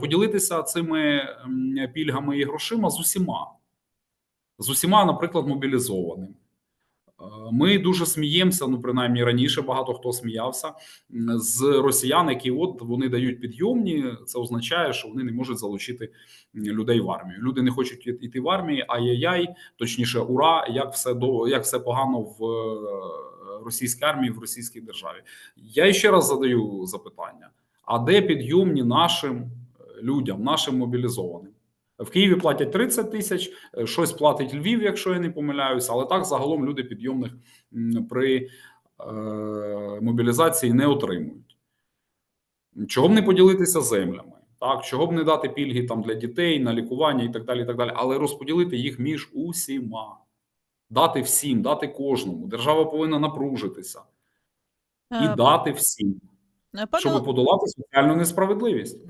поділитися цими пільгами і грошима з усіма, з усіма, наприклад, мобілізованими. Е, Ми дуже сміємося, ну принаймні раніше багато хто сміявся з росіян, які от вони дають підйомні. Це означає, що вони не можуть залучити людей в армію. Люди не хочуть іти в армії. Ай-яй-яй, точніше, ура, як все до як все погано в е, російській армії, в російській державі. Я ще раз задаю запитання: а де підйомні нашим людям, нашим мобілізованим? В Києві платять 30 тисяч, е, щось платить Львів, якщо я не помиляюся, але так загалом люди підйомних при е, мобілізації не отримують. Чого б не поділитися землями? Так, чого б не дати пільги там для дітей на лікування і так далі, і так далі, але розподілити їх між усіма, дати всім, дати кожному. Держава повинна напружитися і Е, дати всім, е, Пане, щоб подолати соціальну несправедливість.